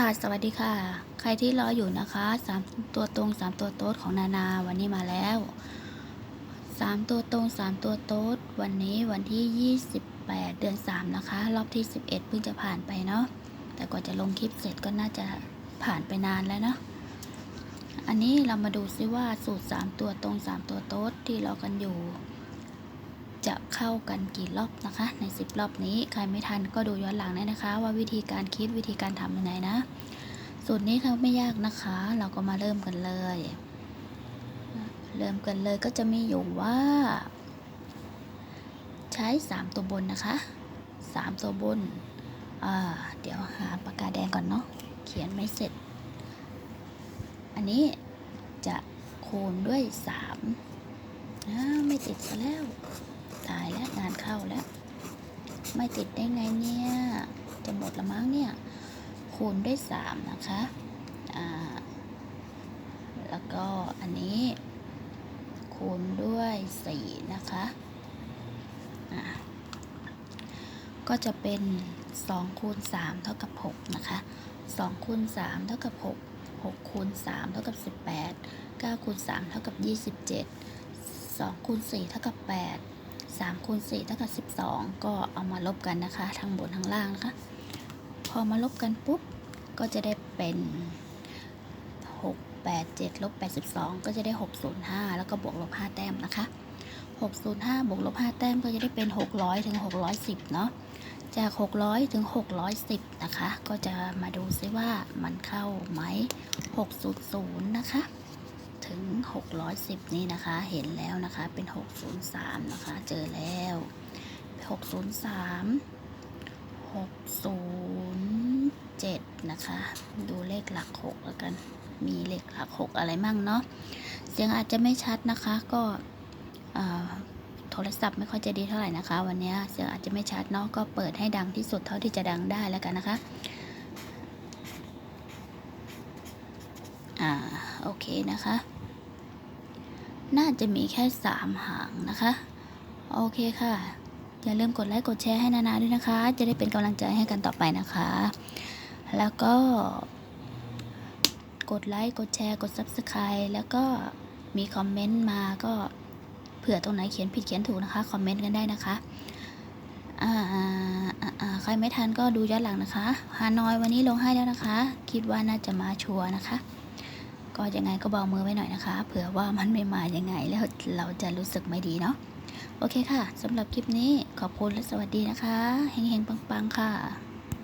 ค่ะ สวัสดีค่ะ ใครที่รออยู่นะคะสามตัวตรงสามตัวโต๊ดของนานาวันนี้มาแล้วสามตัวตรงสามตัวโต๊ดวันนี้วันที่28เดือน3นะคะ รอบที่11เพิ่งจะผ่านไปเนาะแต่กว่าจะลงคลิปเสร็จก็น่าจะผ่านไปนานแล้วเนาะอันนี้เรามาดูซิว่าสูตร3ตัวตรง3ตัวโต๊ดที่รอกันอยู่ จะเข้ากันกี่รอบนะคะ ใน 10 รอบนี้ใครไม่ทันก็ดูย้อนหลังได้นะคะ ว่าวิธีการคิดวิธีการทำยังไงนะสูตรนี้เขาไม่ยากนะคะ เราก็มาเริ่มกันเลย เริ่มกันเลยก็จะมีอยู่ว่า ใช้ 3 ตัวบนนะคะ 3 ตัวบนเดี๋ยวหาปากกาแดงก่อนเนาะเขียนไม่เสร็จ อันนี้จะคูณด้วย3อ้าวไม่ติดซะแล้ว ตายแล้วงานเข้าแล้ว ไม่ติดได้ไงเนี่ย จะหมดละมั้งเนี่ย คูณด้วย3นะคะ อ่า แล้วก็อันนี้ คูณด้วย4นะคะ อ่า ก็จะเป็น2คูณ3เท่ากับ6นะคะ2คูณ3เท่ากับ6 6คูณ3เท่ากับ18 9คูณ3เท่ากับ27 2คูณ4เท่ากับ8 3คูณ4เท่ากับ12 ก็เอามาลบกันนะคะ ทั้งบนทั้งล่างนะคะ พอมาลบกันปุ๊บ ก็จะได้เป็น 6 8 7ลบ82 ก็จะได้ 605 แล้วก็บวกลบ 5 แต้มนะคะ 605 บวกลบ 5 แต้มก็จะได้เป็น 600 ถึง 610 เนาะจาก 600 ถึง 610 นะคะ ก็จะมาดูซิว่ามันเข้าไหม 600 นะคะ ถึง 610 นี่นะคะ เห็นแล้วนะคะ เป็น 603 นะคะ เจอแล้ว 603 607 นะคะ ดูเลขหลัก 6 แล้วกัน มีเลขหลัก 6 อะไรมั่งเนาะ เสียงอาจจะไม่ชัดนะคะ ก็โทรศัพท์ไม่ค่อยจะดีเท่าไหร่นะคะ วันนี้เสียงอาจจะไม่ชัดเนาะ ก็เปิดให้ดังที่สุดเท่าที่จะดังได้แล้วกันนะคะอ่า โอเคนะคะ น่าจะมีแค่สามหางนะคะ โอเคค่ะ อย่าลืมกดไลค์กดแชร์ให้นานาด้วยนะคะ จะได้เป็นกำลังใจให้กันต่อไปนะคะ แล้วก็กดไลค์กดแชร์กด Subscribe แล้วก็มีคอมเมนต์มาก็เผื่อตรงไหนเขียนผิดเขียนถูกนะคะคอมเมนต์กันได้นะคะใครไม่ทันก็ดูย้อนหลังนะคะฮานอยวันนี้ลงให้แล้วนะคะ คิดว่าน่าจะมาชัวร์นะคะ ก็ยังไงก็เบามือไว้หน่อยนะคะ เผื่อว่ามันไม่มายังไงแล้วเราจะรู้สึกไม่ดีเนาะโอเคค่ะสำหรับคลิปนี้ขอบคุณและสวัสดีนะคะเฮงๆปังๆค่ะ